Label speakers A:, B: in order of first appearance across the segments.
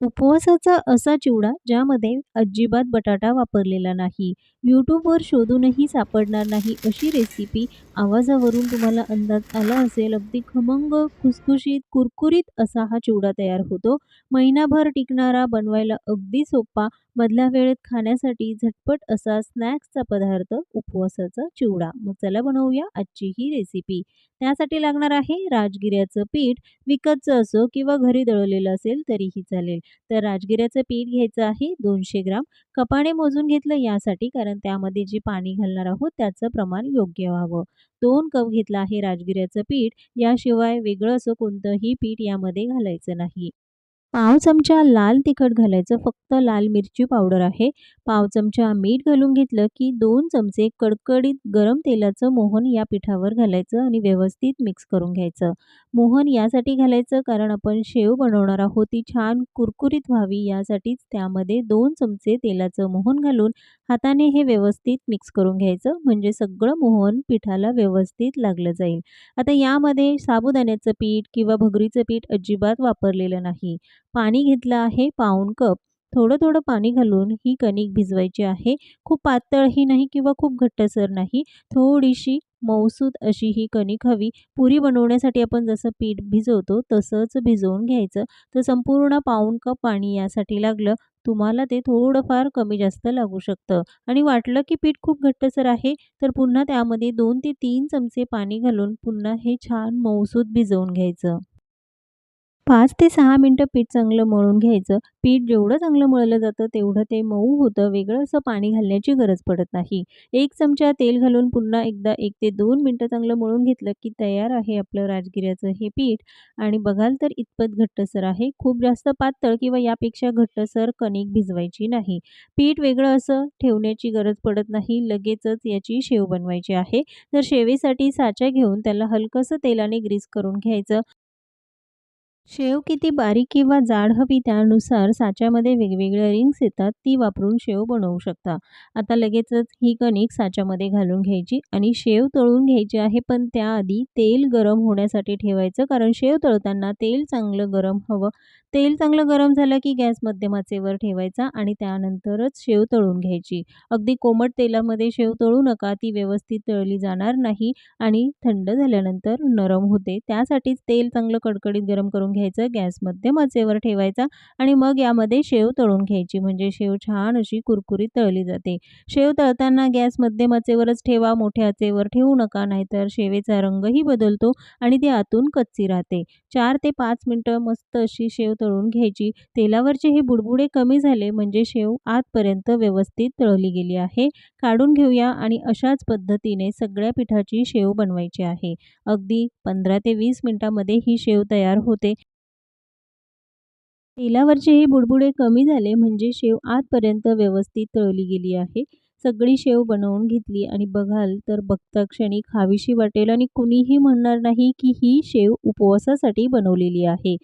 A: उपवासाचा असा चिवडा ज्यामध्ये अजिबात बटाटा वापरलेला नाही. यूट्यूबवर शोधूनही सापडणार नाही अशी रेसिपी. आवाजावरून तुम्हाला अंदाज आला असेल अगदी खमंग, खुसखुशीत, कुरकुरीत असा हा चिवडा तयार होतो. महिनाभर टिकणारा, बनवायला अगदी सोपा, मधल्या वेळेत खाण्यासाठी झटपट असा स्नॅक्सचा पदार्थ उपवासाचा चिवडा. मग चला बनवूया आजची ही रेसिपी. त्यासाठी लागणार आहे राजगिऱ्याचं पीठ. विकतचं असो किंवा घरी दळवलेलं असेल तरीही चालेल. तर राजगिऱ्याचं पीठ घ्यायचं आहे दोनशे ग्राम. कपाने मोजून घेतलं यासाठी कारण त्यामध्ये जे पाणी घालणार आहोत त्याचं प्रमाण योग्य व्हावं. दोन कप घेतलं आहे राजगिऱ्याचं पीठ. याशिवाय वेगळं असं कोणतंही पीठ यामध्ये घालायचं नाही. पाव चमचा लाल तिखट घालायचं. फक्त लाल मिरची पावडर आहे. पाव चमचा मीठ घालून घेतलं की दोन चमचे कडकडीत गरम तेलाचं मोहन या पिठावर घालायचं आणि व्यवस्थित मिक्स करून घ्यायचं. मोहन यासाठी घालायचं कारण आपण शेव बनवणार आहोत ती छान कुरकुरीत व्हावी यासाठीच त्यामध्ये दोन चमचे तेलाचं मोहन घालून हाताने हे व्यवस्थित मिक्स करून घ्यायचं म्हणजे सगळं मोहन पिठाला व्यवस्थित लागलं जाईल. आता यामध्ये साबुदाण्याचं पीठ किंवा भगरीचं पीठ अजिबात वापरलेलं नाही. पाणी घेतलं आहे पाऊण कप. थोडं-थोडं पाणी घालून ही कणिक भिजवायची आहे. खूप पातळही नाही किंवा खूप घट्टसर नाही. थोडीशी मऊसूत अशी ही कणिक हवी. पुरी बनवण्यासाठी आपण जसं पीठ भिजवतो तसंच भिजवून घ्यायचं. तर संपूर्ण पाऊण कप पाणी यासाठी लागलं. तुम्हाला ते थोडंफार कमी जास्त लागू शकतं आणि वाटलं की पीठ खूप घट्टसर आहे तर पुन्हा त्यामध्ये दोन ते तीन चमचे पाणी घालून पुन्हा हे छान मऊसूत भिजवून घ्यायचं. पाच ते सहा मिनटं पीठ चांगलं मळून घ्यायचं. पीठ जेवढं चांगलं मळलं जातं तेवढं ते मऊ होतं. वेगळं असं पाणी घालण्याची गरज पडत नाही. एक चमचा तेल घालून पुन्हा एकदा एक ते दोन मिनटं चांगलं मळून घेतलं की तयार आहे आपलं राजगिऱ्याचं हे पीठ आणि बघाल तर इतपत घट्टसर आहे. खूप जास्त पातळ किंवा यापेक्षा घट्टसर कणिक भिजवायची नाही. पीठ वेगळं असं ठेवण्याची गरज पडत नाही. लगेचच याची शेव बनवायची आहे. तर शेवेसाठी साचा घेऊन त्याला हलकंसं तेलाने ग्रीस करून घ्यायचं. शेव किती बारीक किंवा जाड हवी त्यानुसार साच्यामध्ये वेगवेगळ्या रिंग्स येतात ती वापरून शेव बनवू शकता. आता लगेचच ही कणिक साच्यामध्ये घालून घ्यायची आणि शेव तळून घ्यायची आहे. पण त्याआधी तेल गरम होण्यासाठी ठेवायचं कारण शेव तळताना तेल चांगलं गरम हवं. तेल चांगलं गरम झालं की गॅस मध्यमाचेवर ठेवायचा आणि त्यानंतरच शेव तळून घ्यायची. अगदी कोमट तेलामध्ये शेव तळू नका. ती व्यवस्थित तळली जाणार नाही आणि थंड झाल्यानंतर नरम होते. त्यासाठीच तेल चांगलं कडकडीत गरम करून घ्यायचं. गॅस मध्यम आचेवर ठेवायचा आणि मग यामध्ये शेव तळून घ्यायची म्हणजे शेव छान अशी कुरकुरीत तळली जाते. शेव तळताना गॅस मध्यम आचेवरच ठेवा. मोठ्या आचेवर ठेवू नका नाहीतर शेवेचा रंगही बदलतो आणि ती आतून कच्ची राहते. चार ते पाच मिनटं मस्त अशी शेव तळून घ्यायची. तेलावरचे हे बुडबुडे कमी झाले म्हणजे शेव आतपर्यंत व्यवस्थित तळली गेली आहे. काढून घेऊया आणि अशाच पद्धतीने सगळ्या पिठाची शेव बनवायची आहे. अगदी 15 ते वीस मिनटामध्ये ही शेव तयार होते. तेलावरचे हे बुडबुडे कमी झाले म्हणजे शेव आतपर्यंत व्यवस्थित तळली गेली आहे. सगळी शेव बनवून घेतली आणि बघाल तर बघता क्षणी खावीशी वाटेल आणि कुणीही म्हणणार नाही की ही शेव उपवासासाठी बनवलेली आहे.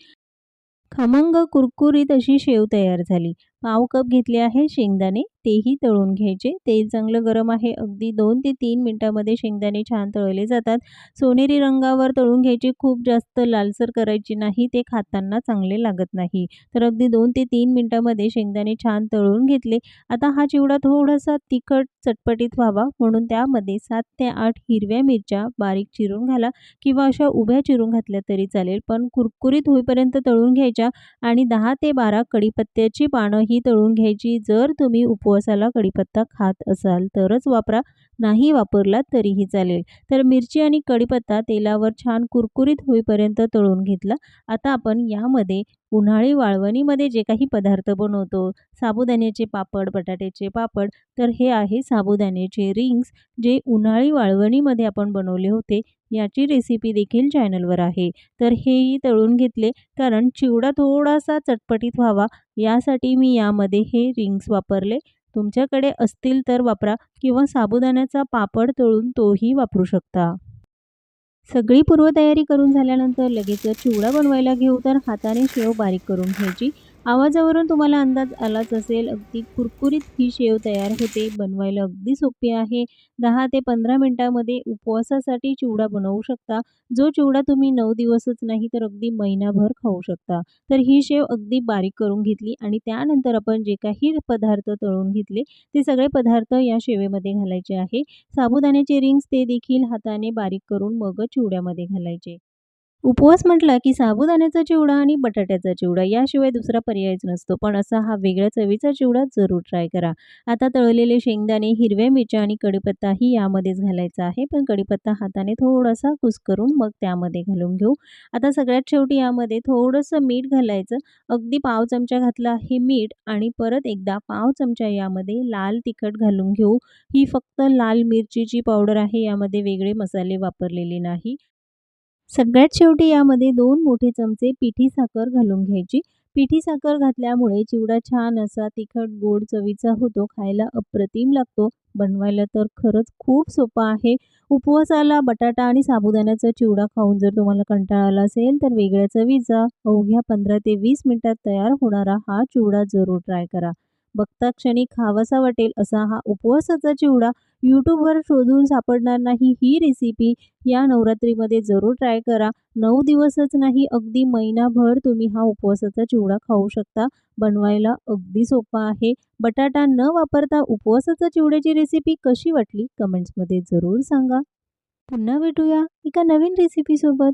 A: खमंग कुरकुरीत अशी शेव तयार झाली. पाव कप घेतले आहे शेंगदाणे. तेही तळून घ्यायचे. तेल चांगलं गरम आहे. अगदी दोन ते तीन मिनटामध्ये शेंगदाणे छान तळले जातात. सोनेरी रंगावर तळून घ्यायचे. खूप जास्त लालसर करायची नाही. ते खाताना चांगले लागत नाही. तर अगदी दोन ते तीन मिनटामध्ये शेंगदाणे छान तळून घेतले. आता हा चिवडा थोडासा तिखट चटपटीत व्हावा म्हणून त्यामध्ये सात ते आठ हिरव्या मिरच्या बारीक चिरून घाला किंवा अशा उभ्या चिरून घातल्या तरी चालेल. पण कुरकुरीत होईपर्यंत तळून घ्यायच्या आणि दहा ते 12 कढीपत्त्याची पानं ही तळून घ्यायची. जर तुम्ही उपवासाला कढीपत्ता खात असाल तरच वापरा. नाही वापरलात तरीही चालेल. तर मिरची आणि कढीपत्ता तेलावर छान कुरकुरीत होईपर्यंत तळून घेतला. आता आपण यामध्ये उन्हाळी वाळवणीमध्ये जे काही पदार्थ बनवतो, साबुदाण्याचे पापड, बटाट्याचे पापड, तर हे आहे साबुदाण्याचे रिंग्स जे उन्हाळी वाळवणीमध्ये आपण बनवले होते. याची रेसिपी देखील चॅनलवर आहे. तर हेही तळून घेतले कारण चिवडा थोडासा चटपटीत व्हावा यासाठी मी यामध्ये हे रिंग्स वापरले. तुमच्याकडे असतील तर वापरा किंवा साबुदाण्याचा पापड तळून तोही वापरू शकता. सगळी पूर्वतयारी करून झाल्यानंतर लगेच चिवडा बनवायला घेऊ तर हाताने शेव बारीक करून घ्यायची. आवाजावरून तुम्हाला अंदाज आलाच असेल, अगदी कुरकुरीत ही शेव तयार होते. बनवायला अगदी सोपी आहे. दहा ते पंधरा मिनटामध्ये उपवासासाठी चिवडा बनवू शकता. जो चिवडा तुम्ही नऊ दिवसच नाही तर अगदी महिनाभर खाऊ शकता. तर ही शेव अगदी बारीक करून घेतली आणि त्यानंतर आपण जे काही पदार्थ तळून घेतले, ते सगळे पदार्थ या शेवेमध्ये घालायचे आहे. साबुदाण्याचे रिंग्स ते देखील हाताने बारीक करून मगच चिवड्यामध्ये घालायचे. उपवास म्हटला की साबुदाण्याचा चिवडा आणि बटाट्याचा चिवडा याशिवाय दुसरा पर्यायच नसतो. पण असा हा वेगळ्या चवीचा चिवडा जरूर ट्राय करा. आता तळलेले शेंगदाणे, हिरव्या मिरच्या आणि कढीपत्ताही यामध्येच घालायचा आहे. पण कढीपत्ता हाताने थोडासा कुस्करून मग त्यामध्ये घालून घेऊ. आता सगळ्यात शेवटी यामध्ये थोडंसं मीठ घालायचं. अगदी पाव चमचा घातला आहे मीठ आणि परत एकदा पाव चमचा यामध्ये लाल तिखट घालून घेऊ. ही फक्त लाल मिरचीची पावडर आहे. यामध्ये वेगळे मसाले वापरलेले नाही. सगळ्यात शेवटी यामध्ये दोन मोठे चमचे पिठी साखर घालून घ्यायची. पिठी साखर घातल्यामुळे चिवडा छान असा तिखट गोड चवीचा होतो. खायला अप्रतिम लागतो. बनवायला तर खरंच खूप सोपा आहे. उपवासाला बटाटा आणि साबुदाण्याचा चिवडा खाऊन जर तुम्हाला कंटाळा आला असेल, तर वेगळ्या चवीचा अवघ्या 15 ते वीस मिनिटात तयार होणारा हा चिवडा जरूर ट्राय करा. बघता क्षणी खावासा वाटेल असा हा उपवासाचा चिवडा यूट्यूबवर शोधून सापडणार नाही. ही रेसिपी या नवरात्रीमध्ये जरूर ट्राय करा. नऊ दिवसच नाही, अगदी महिनाभर तुम्ही हा उपवासाचा चिवडा खाऊ शकता. बनवायला अगदी सोपा आहे. बटाटा न वापरता उपवासाचा चिवड्याची रेसिपी कशी वाटली कमेंट्समध्ये जरूर सांगा. पुन्हा भेटूया एका नवीन रेसिपीसोबत.